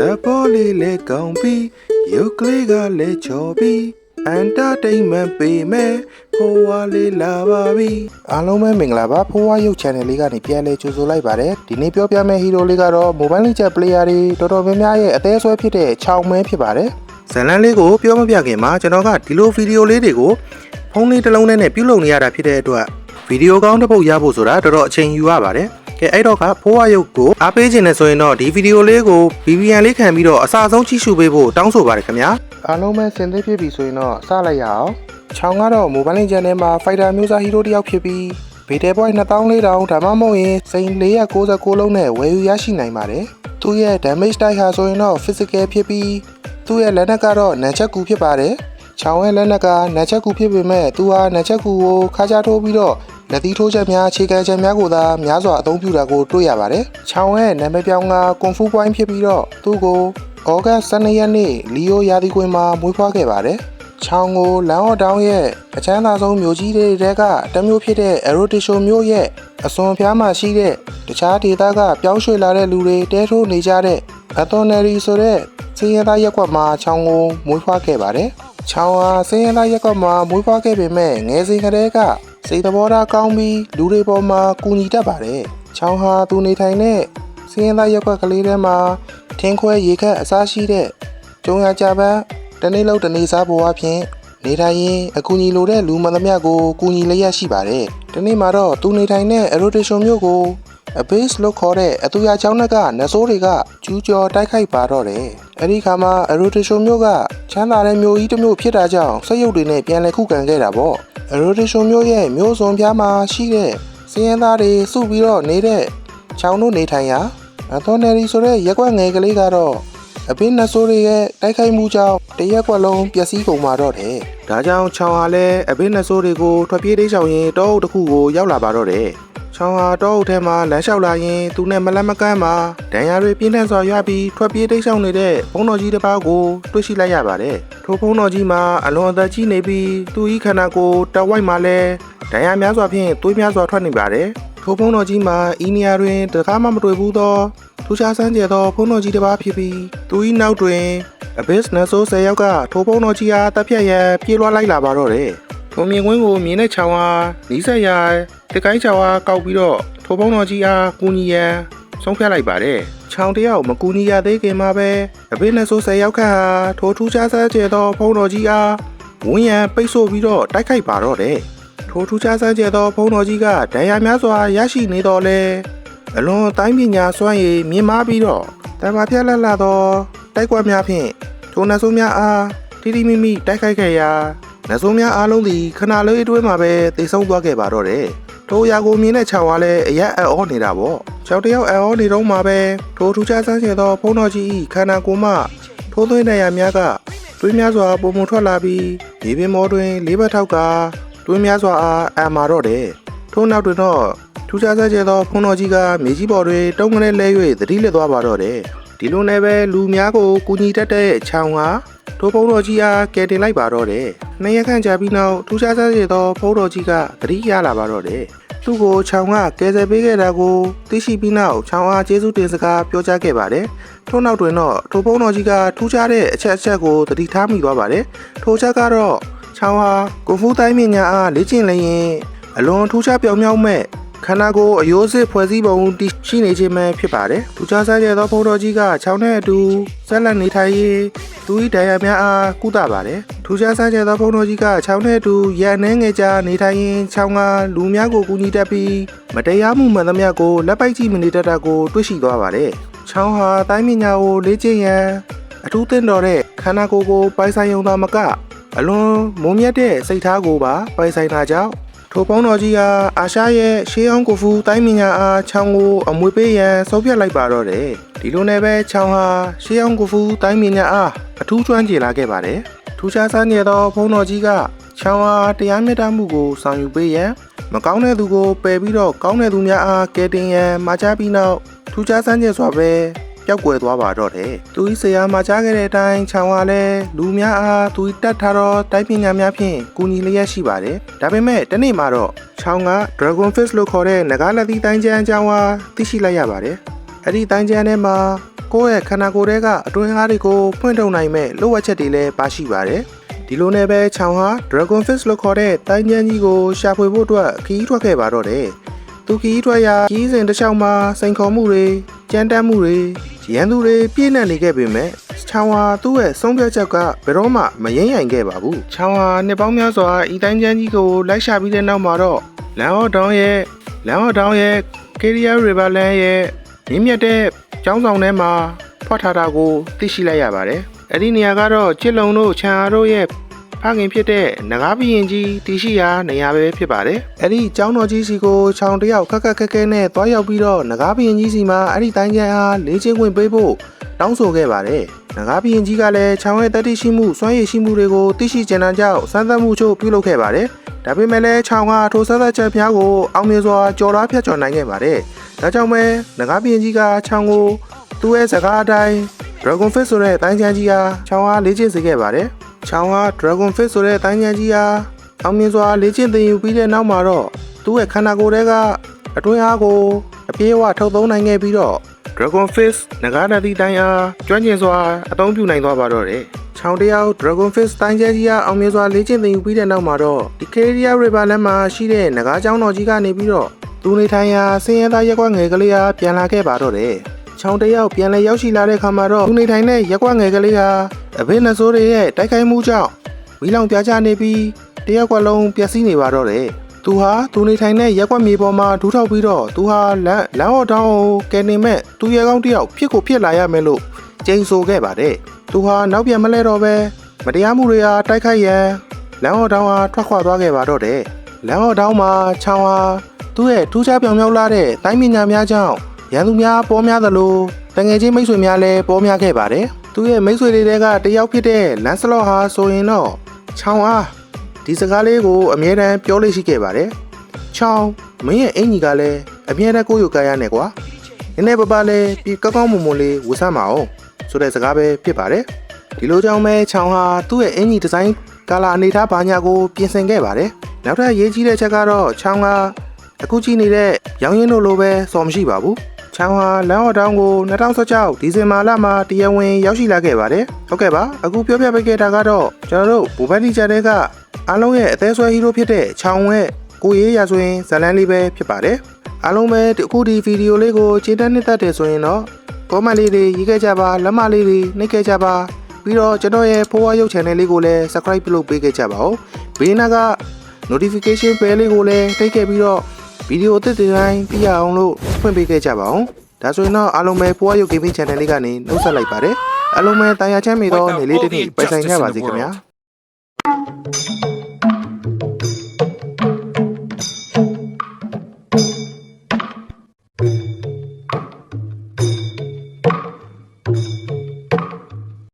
သဘောလေးလေးကောင်းပြီးရုပ်ကလေးကလည်းချော်ပြီးအန်တာတိန်မန်ပေးမယ်ဖိုးဝါလေးလာပါပြီအားလုံးပဲမင်္ဂလာပါဖိုးဝါရုပ် channel လေးကနေပြန်လဲကြိုဆိုလိုက်ပါတယ်ဒီနေ့ပြောပြမယ့်ဟီရိုလေးကတော့ mobile legend player တွေတော်တော်များများရဲ့အသေးဆွဲဖြစ်တဲ့ချောင်းမဲဖြစ်ပါတယ်ဇလန်လေးကိုပြောမပြခင်မှာကျွန်တော်ကဒီလိုဗီဒီယိုလေးတွေကိုဖုန်းလေးတစ်လုံးနဲ့ပြုလုပ်နေရတာဖြစ်တဲ့အတွက်ဗီဒီယိုကောင်းတစ်ပုတ်ရဖို့ဆိုတာတော်တော်အချိန်ယူရပါတယ် ကဲအဲ့တော့ကဖိုးဝါရုပ်ကိုအားပေးခြင်းနဲ့ဆိုရင်တော့ဒီဗီဒီယိုလေးကို VPN လေးခံပြီးတော့အစားဆုံးကြည့်ရှုပေးဖို့တောင်းဆိုပါတယ်ခင်ဗျာအားလုံးပဲစင်သေးဖြစ်ပြီဆိုရင်တော့စလိုက်ရအောင်ချောင်းကတော့ Mobile Legends ထဲမှာ Fighter မျိုးစားဟီးရိုးတစ်ယောက်ဖြစ်ပြီးဗီဒီယိုပွိုင်း2400ဒါမှမဟုတ်ရင်စိန်496လုံးနဲ့ဝယ်ယူရရှိနိုင်ပါတယ်သူရဲ့ damage type ဟာဆိုရင်တော့ physical ဖြစ်ပြီးသူ့ရဲ့လက်နက်ကတော့နန်ချက်ကူဖြစ်ပါတယ်ချောင်းရဲ့လက်နက်ကနန်ချက်ကူဖြစ်ပေမဲ့သူဟာနန်ချက်ကူကိုခါချထိုးပြီးတော့ လက်သီးထိုးချက်များခြေခံချက်များကိုသာများစွာအသုံးပြုတာကိုတွေ့ရပါတယ်။ချောင်းရဲ့နာမည်ပြောင်းကကွန်ဖူပွိုင်းဖြစ်ပြီးတော့သူ့ကိုဩဂတ်12ရက်နေ့လီယိုယာဒီကွင်မှာမွေးဖွားခဲ့ပါတယ်။ချောင်းကိုလန်အော်တောင်းရဲ့အချမ်းသာဆုံးမြို့ကြီးတွေတဲကတမျိုးဖြစ်တဲ့ Erotisho မြို့ရဲ့အစွန်ဖျားမှာရှိတဲ့တခြားဒေသကပြောင်းရွှေ့လာတဲ့လူတွေတဲထိုးနေကြတဲ့အသွန်နယ်ရီဆိုတဲ့စင်းရဲသားရက်ကွက်မှာချောင်းကိုမွေးဖွားခဲ့ပါတယ်။ချောင်းဟာစင်းရဲသားရက်ကွက်မှာမွေးဖွားခဲ့ပေမဲ့ငယ်စဉ်ကတည်းက စိတ်သဘောထားကောင်းပြီးလူတွေပေါ်မှာကူညီတတ်ပါတယ်။ချောင်းဟာသူနေထိုင်တဲ့စင်းရဲသားရက်ကွက်ကလေးထဲမှာထင်းခွဲရေခက်အစားရှိတဲ့ကျုံရကြပန်းတနေ့လောက်တနေ့စားဘဝဖြင့်နေထိုင်ရင်အကူအညီလိုတဲ့လူမှန်သမျှကိုကူညီလျက်ရှိပါတယ်။ဒီနေ့မှာတော့သူနေထိုင်တဲ့ erotation မျိုးကို a base လို့ခေါ်တဲ့အတူရချောင်းနှက်ကနဆိုးတွေကကျူးကျော်တိုက်ခိုက်ပါတော့တယ်။အဲဒီခါမှာ erotation မျိုးကချမ်းသာတဲ့မျိုးကြီးတစ်မျိုးဖြစ်တာကြောင့်စက်ရုပ်တွေနဲ့ပြန်လည်ခုခံခဲ့တာပေါ့။ erotation မျိုးရဲ့မျိုးစုံပြားမှာရှိတဲ့စည်ရင်သားတွေစုပြီးတော့နေတဲ့ချောင်းတို့နေထိုင်ရာအသွန်နယ်ရီဆိုတဲ့ရက်ွက်ငယ်ကလေးကတော့အပင်းနဆိုးတွေရဲ့တိုက်ခိုက်မှုကြောင့်တရက်ကွက်လုံးပျက်စီးကုန်ပါတော့တယ်။ဒါကြောင့်ချောင်းဟာလည်းအပင်းနဆိုးတွေကိုထွက်ပြေးတိတ်ဆောင်ရင်တောအုပ်တစ်ခုကိုရောက်လာပါတော့တယ်။ ချောင်းဟာတောအုပ်ထဲမှာလမ်းလျှောက်လာရင်သူနဲ့မလက်မကမ်းမှာဒဏ်ရာတွေပြင်းထန်စွာရပြီးထွက်ပြေးတိတ်ဆောင်နေတဲ့ဘုံတော်ကြီးတစ်ပါးကိုတွေ့ရှိလိုက်ရပါတယ်။ထိုဘုံတော်ကြီးမှာအလွန်အသက်ကြီးနေပြီးသူ၏ခန္ဓာကိုယ်တဝိုက်မှာလည်းဒဏ်ရာများစွာဖြင့်သွေးများစွာထွက်နေပါတယ်။ထိုဘုံတော်ကြီးမှာဤနေရာတွင်တခါမှမတွေ့ဘူးသောထူးခြားဆန်းကျယ်သောဘုံတော်ကြီးတစ်ပါးဖြစ်ပြီးသူ၏နောက်တွင် Abyss နတ်ဆိုး၁၀ယောက်ကထိုဘုံတော်ကြီးအားတပ်ဖြတ်ရန်ပြေးလွှားလိုက်လာပါတော့တယ်။ထိုမြင်ကွင်းကိုမြင်တဲ့ချောင်းအားနီးစပ်ရာ တကိုင်းချောင်းအားကောက်ပြီးတော့ထိုဘုံတော်ကြီးအားကူညီရန်ဆုံးဖြတ်လိုက်ပါတယ်။ချောင်းတယောက်မကူညီရသေးခင်မှာပဲအဘိနဆိုး၁၀ယောက်ခန့်ဟာထိုထူးခြားဆန်းကျယ်သောဘုံတော်ကြီးအားဝန်းရံပိတ်ဆို့ပြီးတော့တိုက်ခိုက်ပါတော့တယ်။ထိုထူးခြားဆန်းကျယ်သောဘုံတော်ကြီးကဒဏ်ရာများစွာရရှိနေတော့လဲအလွန်တိုင်းပညာစွမ်းရည်မြင့်မားပြီးတော့တမ္မာပြက်လက်လာသောတိုက်ကွက်များဖြင့်ထိုနတ်ဆိုးများအားတိတိမိမိတိုက်ခိုက်ခဲ့ရာနတ်ဆိုးများအားလုံးသည်ခဏလေးအတွင်းမှာပဲတိတ်ဆုံးသွားခဲ့ပါတော့တယ်။ ထိုအရာကိုမြင်တဲ့ချောင်ကလည်းအရက်အော်နေတာပေါ့။ချောင်တယောက်အော်နေတော့မှပဲထိုထူးခြားဆန်းကျယ်သောဖုံးတော်ကြီး၏ခန္ဓာကိုယ်မှထိုးသွင်းတဲ့ရာများကတွင်းများစွာပုံမထွက်လာပြီးဒီပင်မောတွင်လေးဘက်ထောက်ကတွင်းများစွာအားအံမာတော့တယ်။ထို့နောက်တွင်တော့ထူးခြားဆန်းကျယ်သောဖုံးတော်ကြီးကမြေကြီးပေါ်တွင်တုံးကလေးလဲ၍သတိလစ်သွားပါတော့တယ်။ဒီလိုနဲ့ပဲလူများကိုကူညီတတ်တဲ့ချောင်ကထိုဖုံးတော်ကြီးအားကယ်တင်လိုက်ပါတော့တယ်။ နှစ်ရက်ခန့်ကြာပြီးနောက်ထူးခြားဆန်းကျယ်သောဖုံးတော်ကြီးကသတိရလာပါတော့တယ်။သူ့ကိုချောင်ကကယ်ဆယ်ပေးခဲ့တာကိုသိရှိပြီးနောက်ချောင်အားကျေးဇူးတင်စကားပြောကြားခဲ့ပါတယ်။ထို့နောက်တွင်တော့ထိုဖုံးတော်ကြီးကထူးခြားတဲ့အချက်အချက်ကိုသတိထားမိသွားပါတယ်။ထိုချက်ကတော့ချောင်ဟာကိုဖူးတိုင်းမြညာအားလေ့ကျင့်လျင်အလွန်ထူးခြားပြောင်မြောက်မဲ့ ခန္ဓာကိုယ်အယိုးစစ်ဖွဲ့စည်းပုံတည်ရှိနေခြင်းပဲဖြစ်ပါတယ်။သူချဆန်းကျဲသောဘုံတော်ကြီးကချောင်းနဲ့အတူဆက်လက်နေထိုင်ရေးသူ၏ဒဏ်ရာများအားကုသပါတယ်။သူချဆန်းကျဲသောဘုံတော်ကြီးကချောင်းနဲ့အတူရန်နှဲငယ်ကြားနေထိုင်ရင်ချောင်းကလူများကိုကူညီတတ်ပြီးမတရားမှုမှန်သမျှကိုလက်ပိုက်ကြည့်မနေတတ်တာကိုတွေ့ရှိသွားပါတယ်။ချောင်းဟာတိုင်းပညာကိုလေ့ကျင့်ရန်အထူးသင့်တော်တဲ့ခန္ဓာကိုယ်ကိုပိုင်ဆိုင်ရုံသာမကအလွန်မုံမြတ်တဲ့စိတ်ထားကိုပါပိုင်ဆိုင်တာကြောင့် ထိုပေါင်းတော်ကြီးကအာရှရဲ့ရှေးအောင်ကိုဖူတိုင်းမညာအားချောင်းကိုအမွေပေးရန်ဆုံးဖြတ်လိုက်ပါတော့တယ်ဒီလိုနဲ့ပဲချောင်းဟာရှေးအောင်ကိုဖူတိုင်းမညာအားအထူးကျွမ်းကျင်လာခဲ့ပါတယ်ထူးခြားဆန်းကျင်သောဘုန်းတော်ကြီးကချောင်းဟာတရားမျှတမှုကိုဆောင်ယူပေးရန်မကောင်းတဲ့သူကိုပယ်ပြီးတော့ကောင်းတဲ့သူများအားကယ်တင်ရန်မှာချပြီးနောက်ထူးခြားဆန်းကျင်စွာပဲ ပျောက်ကွယ်သွားပါတော့တယ်။သူဤဆရာမှာကြားခဲ့တဲ့အတိုင်းခြောင်ကလည်းလူများအားသူတတ်ထားသောတိုင်းပညာများဖြင့်ကူညီလျက်ရှိပါတယ်။ဒါပေမဲ့တနေ့မှာတော့ခြောင်က Dragon Fish လို့ခေါ်တဲ့နဂါလက်သီးတိုင်းကျန်းအကြောင်းအားသိရှိလိုက်ရပါတယ်။အဲ့ဒီတိုင်းကျန်းထဲမှာကိုယ့်ရဲ့ခန္ဓာကိုယ်ထဲကအတွင်းအားတွေကိုဖွင့်ထုတ်နိုင်မဲ့လိုအပ်ချက်တွေလည်းပါရှိပါတယ်ဒီလိုနဲ့ပဲချောင်းဟာ Dragon Fish လို့ခေါ်တဲ့တိုင်းကျန်းကြီးကိုရှာဖွေဖို့အတွက်ခီးထွက်ခဲ့ပါတော့တယ်သူခီးထွက်ရာခီးစဉ်တစ်လျှောက်မှာစိန်ခေါ်မှုတွေကြမ်းတမ်းမှုတွေ ရန်သူတွေပြည့်နှက်နေခဲ့ပေမဲ့ချောင်းဟာသူ့ရဲ့ဆုံးဖြတ်ချက်ကဘယ်တော့မှမယိမ့်ယိုင်ခဲ့ပါဘူးချောင်းဟာနှစ်ပေါင်းများစွာဤတိုင်းကျန်းကြီးကိုလိုက်ရှာပြီးတဲ့နောက်မှာတော့လန်ဟော့ဒေါင်းရဲ့လန်ဟော့ဒေါင်းရဲ့ Keria River Land ရဲ့မြင့်မြတ်တဲ့ကျောင်းဆောင်ထဲမှာဖွက်ထားတာကိုသိရှိလိုက်ရပါတယ်။အဲ့ဒီနေရာကတော့ချစ်လုံတို့ချန်အားတို့ရဲ့ ဖခင်ဖြစ်တဲ့နဂါဘီရင်ကြီးတည်ရှိရာနေရာပဲဖြစ်ပါတယ်။အဲ့ဒီကျောင်းတော်ကြီးစီကိုခြောင်တယောက်ခက်ခက်ခဲခဲနဲ့တွားရောက်ပြီးတော့နဂါဘီရင်ကြီးစီမှာအဲ့ဒီတိုင်းကျန်အားလေးချင်းဝင်ပေးဖို့တောင်းဆိုခဲ့ပါတယ်။နဂါဘီရင်ကြီးကလည်းခြောင်ရဲ့တတိရှိမှုစွမ်းရည်ရှိမှုတွေကိုသိရှိကြတဲ့ကြောင့်စမ်းသပ်မှုချို့ပြုလုပ်ခဲ့ပါတယ်။ဒါပေမဲ့လည်းခြောင်ကထိုစမ်းသပ်ချက်များကိုအောင်မြင်စွာကြော်လွားဖြတ်ကျော်နိုင်ခဲ့ပါတယ်။ဒါကြောင့်ပဲနဂါဘီရင်ကြီးကခြောင်ကိုသူ့ရဲ့စကားအတိုင်း Dragon Fish ဆိုတဲ့တိုင်းချမ်းကြီးဟာခြောင်အားလေ့ကျင့်စေခဲ့ပါတယ်။ ခြောင်ဟာ Dragon Fish ဆိုတဲ့တိုင်းချမ်းကြီးဟာအောင်မြင်စွာလေ့ကျင့်သင်ယူပြီးတဲ့နောက်မှာတော့သူ့ရဲ့ခန္ဓာကိုယ်ထဲကအတွင်းအားကိုအပြေးအဝထုတ်သုံးနိုင်ခဲ့ပြီးတော့ Dragon Fish ငကားတတိတိုင်းအားကျွမ်းကျင်စွာအသုံးပြုနိုင်သွားပါတော့တယ်။ခြောင်တယောက် Dragon Fish တိုင်းချမ်းကြီးဟာအောင်မြင်စွာလေ့ကျင့်သင်ယူပြီးတဲ့နောက်မှာတော့ဒီ Keria River လမ်းမှာရှိတဲ့ငကားကျောင်းတော်ကြီးကနေပြီးတော့သူနေထိုင်ရာဆင်းရဲသားရက်ကွက်ငယ်ကလေးအားပြန်လာခဲ့ပါတော့တယ်။ ချောင်းတယောက်ပြန်လဲရောက်ရှိလာတဲ့ခါမှာတော့သူနေထိုင်တဲ့ရက်ကွက်ငယ်ကလေးဟာအဘိနဆိုးတွေရဲ့တိုက်ခိုက်မှုကြောင့်မီးလောင်ပြားကျနေပြီးတရက်ကွက်လုံးပျက်စီးနေပါတော့တယ်။သူဟာသူနေထိုင်တဲ့ရက်ကွက်မြေပေါ်မှာဒူးထောက်ပြီးတော့သူဟာလမ်းလမ်းဟော်တောင်းကိုကယ်နေမဲ့သူရဲကောင်းတယောက်ဖြစ်ကိုဖြစ်လာရမယ်လို့ကြိမ်ဆိုခဲ့ပါတယ်။သူဟာနောက်ပြန်မလဲတော့ပဲမတရားမှုတွေဟာတိုက်ခိုက်ရန်လမ်းဟော်တောင်းဟာထွက်ခွာသွားခဲ့ပါတော့တယ်။လမ်းဟော်တောင်းမှာချောင်းဟာသူ့ရဲ့ထူးခြားပြောင်မြောက်လာတဲ့တိုင်းပညာများကြောင့် ရန်သူများပေါ်များသလိုတငယ်ချင်းမိတ်ဆွေများလည်းပေါ်များခဲ့ပါတယ်။သူရဲ့မိတ်ဆွေတွေထဲကတယောက်ဖြစ်တဲ့လန်စလော့ဟာဆိုရင်တော့ချောင်းအားဒီစကားလေးကိုအမြဲတမ်းပြောလို့ရှိခဲ့ပါတယ်။ချောင်းမင်းရဲ့အင်ကြီးကလည်းအမြဲတမ်းကိုယ့်ရုပ်ကားရနဲ့ကွာ။နည်းနည်းပါးပါးလေးပြီးကောက်ကောက်မွန်မွန်လေးဝတ်ဆမ်းပါအောင်ဆိုတဲ့စကားပဲဖြစ်ပါတယ်။ဒီလိုကြောင့်ပဲချောင်းဟာသူ့ရဲ့အင်ကြီးဒီဇိုင်းကာလာအနေထားဘာညာကိုပြင်ဆင်ခဲ့ပါတယ်။နောက်ထပ်ရေးကြီးတဲ့ချက်ကတော့ချောင်းကအခုကြည့်နေတဲ့ရောင်ရင်တို့လိုပဲစော်မရှိပါဘူး။ ချောင်းဟာလမ်းဟော်တောင်းကို2016ဒီဇင်ဘာလမှာတရားဝင်ရောက်ရှိလာခဲ့ပါတယ်။ဟုတ်ကဲ့ပါ။အခုပြောပြပေးခဲ့တာကတော့ကျွန်တော်တို့ဘူဘတ်တီချန်နယ်ကအားလုံးရဲ့အသေးဆွဲဟီးရိုးဖြစ်တဲ့ချောင်းရဲ့ကိုရေးရဆိုရင်ဇလန်းလေးပဲဖြစ်ပါတယ်။အားလုံးပဲဒီအခုဒီဗီဒီယိုလေးကိုခြေတက်နှစ်သက်တယ်ဆိုရင်တော့ comment လေးတွေရေးခဲ့ကြပါလက်မလေးတွေနှိပ်ခဲ့ကြပါပြီးတော့ကျွန်တော်ရဲ့ဖိုးဝါရုပ် channel လေးကိုလည်း subscribe ပြုလုပ်ပေးခဲ့ကြပါဦး။ဘေးနားက notification bell လေးကိုလည်းတိတ်ခဲ့ပြီးတော့ ဗီဒီယိုအသစ်တွေတိုင်းပြရအောင်လို့ဖွင့်ပေးခဲ့ကြပါအောင်ဒါဆိုရင်တော့အားလုံးပဲဖိုးဝါရုပ် gaming channel လေးကနေနှုတ်ဆက်လိုက်ပါတယ်အားလုံးပဲတာယာချမ်းမြေတော့နေလေးတစ်နေ့ပိုင်ဆိုင်ကြပါစေခင်ဗျာ